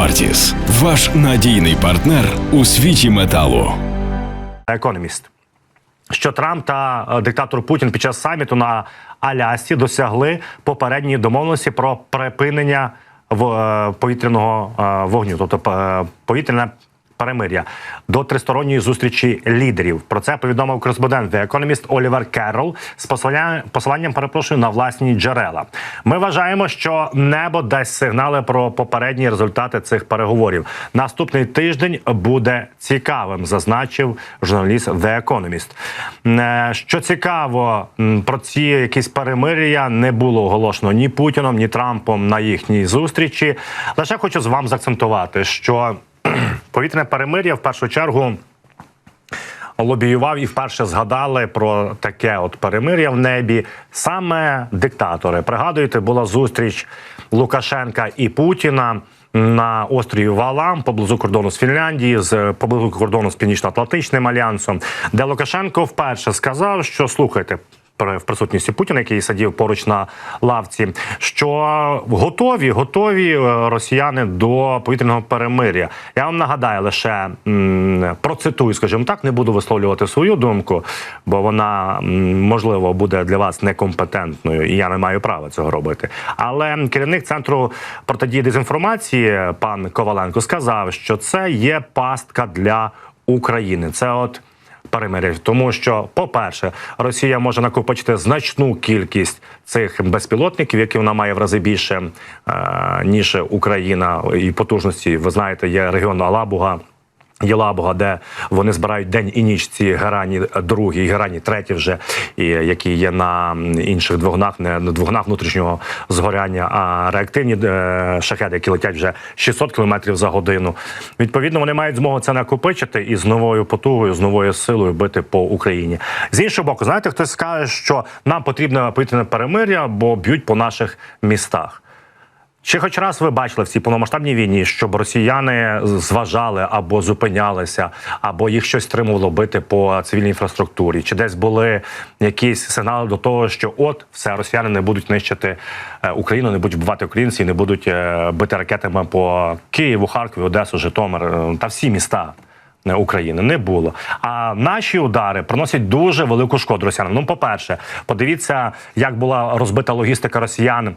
Вартіс ваш надійний партнер у світі металу. Економіст. Що Трамп та е, диктатор Путін під час саміту на Алясці досягли попередньої домовленості про припинення в- е, повітряного е, вогню, тобто повітряне перемир'я до тристоронньої зустрічі лідерів. Про це повідомив кореспондент The Economist Олівер Керрол з посиланням, посиланням перепрошую на власні джерела. Ми вважаємо, що небо дасть сигнали про попередні результати цих переговорів. Наступний тиждень буде цікавим, зазначив журналіст The Economist. Е, Що цікаво, про ці якісь перемир'я не було оголошено ні Путіном, ні Трампом на їхній зустрічі. Лише хочу з вам заакцентувати, що повітряне перемир'я в першу чергу лобіював і вперше згадали про таке от перемир'я в небі саме диктатори. Пригадуєте, була зустріч Лукашенка і Путіна. На острові Валам поблизу кордону з Фінляндії, з поблизу кордону з Північно-Атлантичним альянсом, де Лукашенко вперше сказав, що слухайте. В присутності Путіна, який сидів поруч на лавці, що готові, готові е, росіяни до повітряного перемир'я. Я вам нагадаю лише процитую, скажімо так, не буду висловлювати свою думку, бо вона можливо буде для вас некомпетентною, і я не маю права цього робити. Але керівник центру протидії дезінформації, пан Коваленко, сказав, що це є пастка для України. Це от перемир'я. Тому що, по-перше, Росія може накопичити значну кількість цих безпілотників, які вона має в рази більше е, ніж Україна, і потужності. Ви знаєте, є регіон Алабуга. Єлабуга, де вони збирають день і ніч ці герані другі, і герані треті вже, і які є на інших двигунах, не на двигунах внутрішнього згоряння, а реактивні е, шахеди, які летять вже 600 км за годину. Відповідно, вони мають змогу це накопичити і з новою потугою, з новою силою бити по Україні. З іншого боку, знаєте, хтось скаже, що нам потрібне повітряне перемир'я, бо б'ють по наших містах. Чи хоч раз ви бачили в цій повномасштабній війні, щоб росіяни зважали або зупинялися, або їх щось стримувало бити по цивільній інфраструктурі? Чи десь були якісь сигнали до того, що от все росіяни не будуть нищити е, Україну, не будуть вбивати українців, не будуть е, бити ракетами по Києву, Харкові, Одесу, Житомир е, та всі міста? Е, України не було. А наші удари приносять дуже велику шкоду росіянам. Ну, по-перше, подивіться, як була розбита логістика росіян е,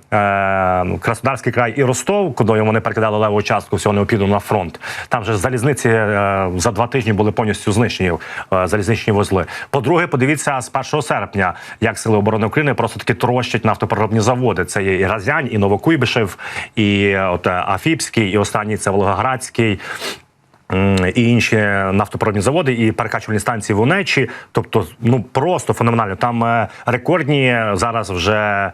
Краснодарський край і Ростов, куди вони перекидали леву частку всього необхідного на фронт. Там же залізниці е, за два тижні були повністю знищені е, залізничні вузли. По-друге, подивіться з 1 серпня, як сили оборони України просто таки трощать нафтопереробні заводи. Це є і Разянь, і Новокуйбишев, і е, от е, Афіпський, і останній це Волгоградський. І інші нафтопровідні заводи, і перекачувальні станції в Унечі. Тобто, ну просто феноменально. Там е, рекордні зараз вже.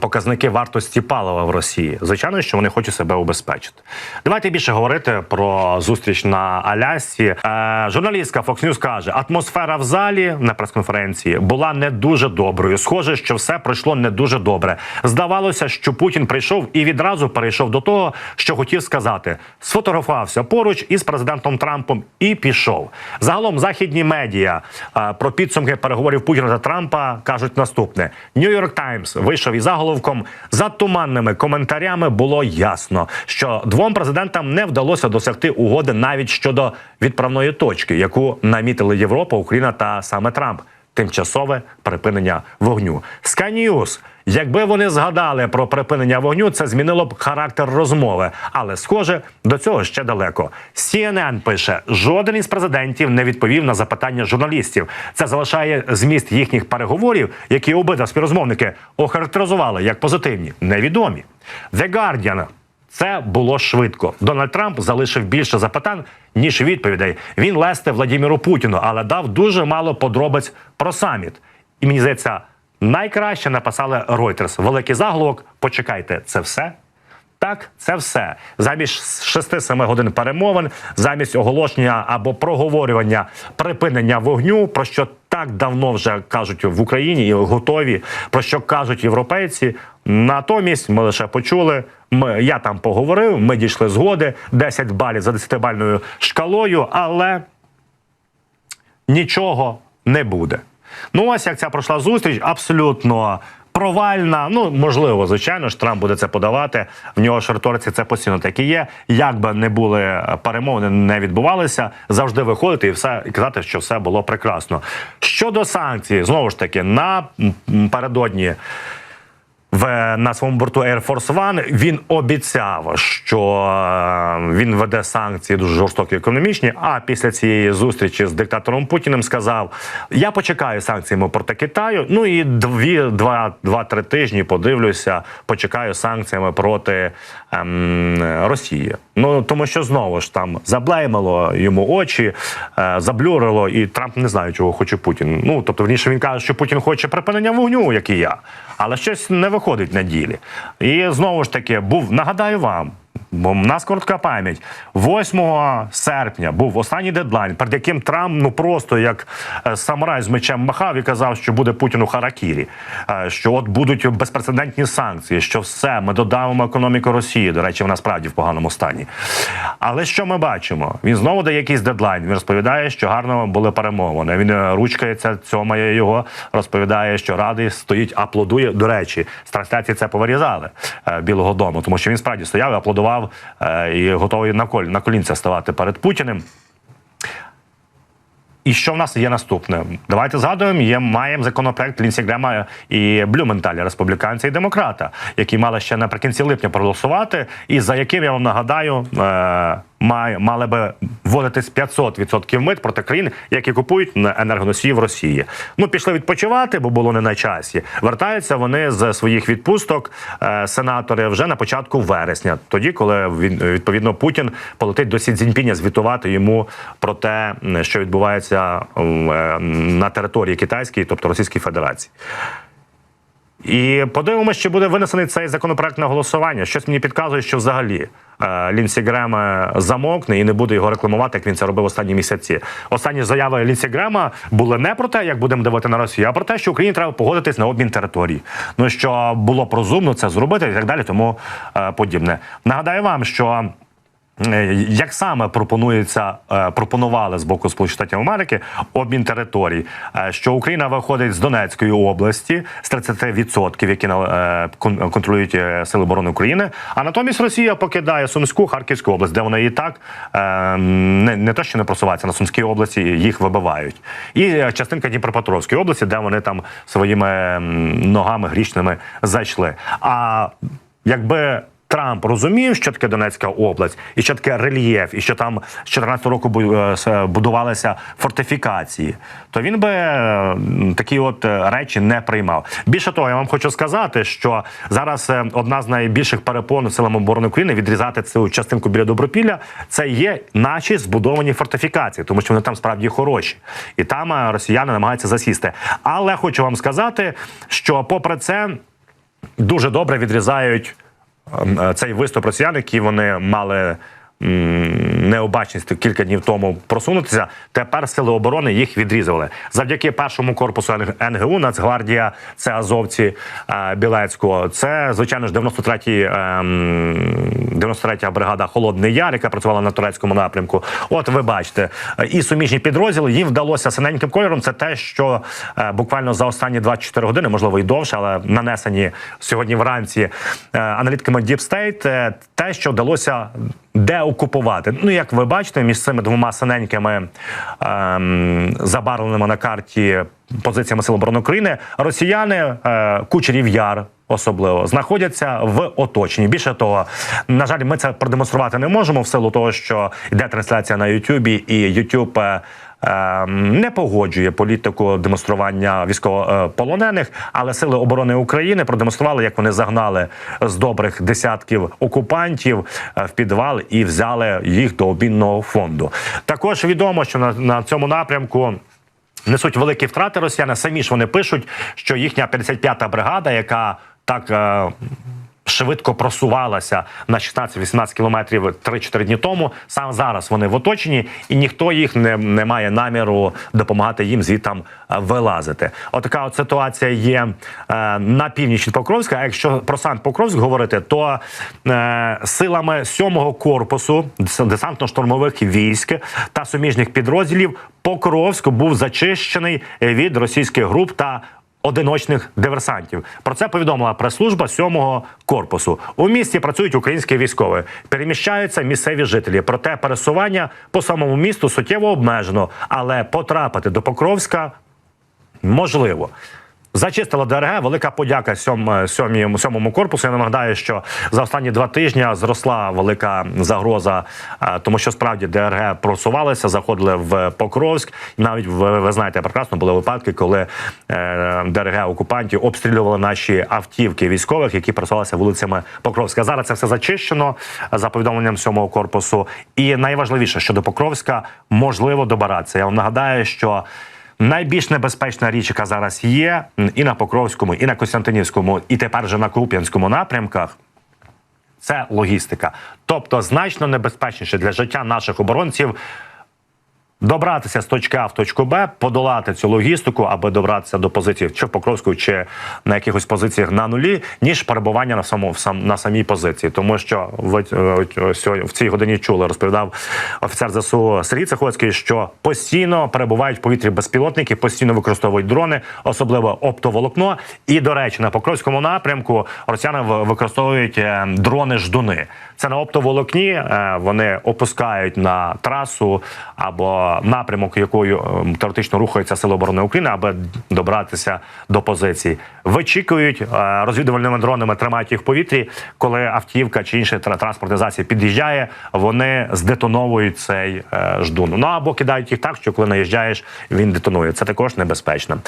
Показники вартості палива в Росії. Звичайно, що вони хочуть себе убезпечити. Давайте більше говорити про зустріч на Алясці. Е, журналістка Fox News каже: атмосфера в залі на прес-конференції була не дуже доброю. Схоже, що все пройшло не дуже добре. Здавалося, що Путін прийшов і відразу перейшов до того, що хотів сказати. Сфотографувався поруч із президентом Трампом і пішов. Загалом західні медіа е, про підсумки переговорів Путіна та Трампа кажуть наступне: York Times вийшов із заголовком за туманними коментарями. Було ясно, що двом президентам не вдалося досягти угоди навіть щодо відправної точки, яку намітили Європа, Україна та саме Трамп. Тимчасове припинення вогню. Sky. Якби вони згадали про припинення вогню, це змінило б характер розмови. Але схоже, до цього ще далеко. CNN пише: жоден із президентів не відповів на запитання журналістів. Це залишає зміст їхніх переговорів, які обидва співрозмовники охарактеризували як позитивні, невідомі. The Guardian це було швидко. Дональд Трамп залишив більше запитань ніж відповідей. Він лесте Владіміру Путіну, але дав дуже мало подробиць про саміт. І мені здається, найкраще написали Reuters. Великий заголовок. Почекайте, це все. Так, це все замість 6-7 годин перемовин, замість оголошення або проговорювання припинення вогню, про що так давно вже кажуть в Україні і готові, про що кажуть європейці. Натомість ми лише почули. Ми я там поговорив. Ми дійшли згоди 10 балів за 10-бальною шкалою, але нічого не буде. Ну ось як ця пройшла зустріч, абсолютно провальна. Ну можливо, звичайно ж, Трамп буде це подавати. В нього ж риториці це постійно так і є. Як би не були перемовини, не відбувалися, завжди виходити і все і казати, що все було прекрасно. Щодо санкцій, знову ж таки, напередодні в на своєму борту Air Force One він обіцяв, що е, він веде санкції дуже жорстокі економічні. А після цієї зустрічі з диктатором Путіним сказав: Я почекаю санкціями проти Китаю. Ну і дві, два, два-три тижні подивлюся, почекаю санкціями проти ем, Росії. Ну тому що знову ж там заблеймало йому очі, е, заблюрило, і Трамп не знає, чого хоче Путін. Ну тобто, вніше він каже, що Путін хоче припинення вогню, як і я, але щось не виходить на ділі. І знову ж таки, був нагадаю вам. Бо в нас коротка пам'ять. 8 серпня був останній дедлайн, перед яким Трамп ну просто як е, самурай з мечем махав і казав, що буде Путіну харакірі, е, що от будуть безпрецедентні санкції, що все, ми додавимо економіку Росії. До речі, вона справді в поганому стані. Але що ми бачимо? Він знову дає якийсь дедлайн. Він розповідає, що гарно були перемовини. Він е, ручкається, цьомає його, розповідає, що радий стоїть, аплодує. До речі, з трансляції це повирізали Білого Дому, тому що він справді стояв і аплодував е, і готовий на коль на колінця ставати перед Путіним. І що в нас є наступне? Давайте згадуємо, є маємо законопроект Лінсі Грема і Блюменталя, республіканця і демократа, які мали ще наприкінці липня проголосувати, і за яким я вам нагадаю, е, мали би вводитись 500% мит проти країн, які купують енергоносії в Росії. Ну пішли відпочивати, бо було не на часі. Вертаються вони з своїх відпусток, е, сенатори, вже на початку вересня, тоді, коли він відповідно Путін полетить до Сі Цзіньпіня звітувати йому про те, що відбувається е, на території Китайської, тобто Російської Федерації. І подивимося, чи буде винесений цей законопроект на голосування. Щось мені підказує, що взагалі е, Лінсі Грема замовкне і не буде його рекламувати, як він це робив останні місяці. Останні заяви Лінсі Грема були не про те, як будемо давати на Росію, а про те, що Україні треба погодитись на обмін територій. Ну що було б розумно це зробити і так далі, тому е, подібне. Нагадаю вам, що. Е, Як саме пропонується е, пропонували з боку Сполучених Штатів Америки обмін територій, Е, що Україна виходить з Донецької області з 30%, які кон- контролюють сили оборони України, а натомість Росія покидає Сумську Харківську область, де вони і так не, не те, що не просуваються на Сумській області, їх вибивають, і частинка Дніпропетровської області, де вони там своїми ногами грішними зайшли. А якби Трамп розумів, що таке Донецька область, і що таке рельєф, і що там з 14 року е, с- будувалися фортифікації, то він би е, такі от е, речі не приймав. Більше того, я вам хочу сказати, що зараз е, одна з найбільших перепон силам оборони України відрізати цю частинку біля Добропілля. Це є наші збудовані фортифікації, тому що вони там справді хороші, і там е, росіяни намагаються засісти. Але хочу вам сказати, що попри це дуже добре відрізають е, цей виступ росіян, який вони мали. Необачність кілька днів тому просунутися. Тепер сили оборони їх відрізали завдяки першому корпусу НГУ. Нацгвардія, це азовці е, Білецького. Це звичайно ж 93-й, ем, 93-я бригада Холодний Яр, яка працювала на турецькому напрямку. От ви бачите, і суміжні підрозділи їм вдалося синеньким кольором. Це те, що е, буквально за останні 24 години, можливо, і довше, але нанесені сьогодні вранці е, аналітиками Deep State, те, що вдалося деокупувати. Ну, як ви бачите, між цими двома синенькими ем, забарвленими на карті позиціями Сил оборони України, росіяни, е, Кучерів Яр. Особливо знаходяться в оточенні. Більше того, на жаль, ми це продемонструвати не можемо в силу того, що йде трансляція на Ютубі, і Ютуб е, не погоджує політику демонстрування військовополонених. Але сили оборони України продемонстрували, як вони загнали з добрих десятків окупантів е, в підвал і взяли їх до обмінного фонду. Також відомо, що на, на цьому напрямку. Несуть великі втрати росіяни. Самі ж вони пишуть, що їхня 55-та бригада, яка так е, швидко просувалася на 16-18 кілометрів 3-4 дні тому, саме зараз вони в оточенні, і ніхто їх не, не має наміру допомагати їм звідтам е, вилазити. Отака от ситуація є е, на північ Покровська. А якщо про сам Покровськ говорити, то е, силами 7-го корпусу десантно-штурмових військ та суміжних підрозділів Покровськ був зачищений від російських груп та одиночних диверсантів. Про це повідомила прес-служба сьомого корпусу. У місті працюють українські військові, переміщаються місцеві жителі. Проте пересування по самому місту суттєво обмежено, але потрапити до Покровська можливо. Зачистила ДРГ. Велика подяка сьом, сьомій, сьомому корпусу. Я нагадаю, що за останні два тижні зросла велика загроза, е, тому що справді ДРГ просувалися, заходили в Покровськ. Навіть ви, ви знаєте прекрасно були випадки, коли е, ДРГ окупантів обстрілювали наші автівки військових, які просувалися вулицями Покровська. Зараз це все зачищено е, за повідомленням сьомого корпусу. І найважливіше, що до Покровська можливо добиратися. Я вам нагадаю, що. Найбільш небезпечна річ, яка зараз є, і на Покровському, і на Костянтинівському, і тепер вже на Куп'янському напрямках. Це логістика. Тобто значно небезпечніше для життя наших оборонців добратися з точки А в точку Б, подолати цю логістику, аби добратися до позиції чи в Покровську, чи на якихось позиціях на нулі, ніж перебування на самому сам на самій позиції. Тому що ви е, в цій годині чули, розповідав офіцер ЗСУ Сергій Цехоцький, що постійно перебувають в повітрі безпілотники, постійно використовують дрони, особливо оптоволокно. І до речі, на Покровському напрямку росіяни в- використовують е, дрони ждуни. Це на оптоволокні. е, Вони опускають на трасу або напрямок, якою е, теоретично рухаються сили оборони України, аби добратися до позиції. Вичікують е, розвідувальними дронами, тримають їх в повітрі. Коли автівка чи інша тра- транспортний засіб під'їжджає, вони здетоновують цей е, ждун. Ну або кидають їх так, що коли наїжджаєш, він детонує. Це також небезпечно.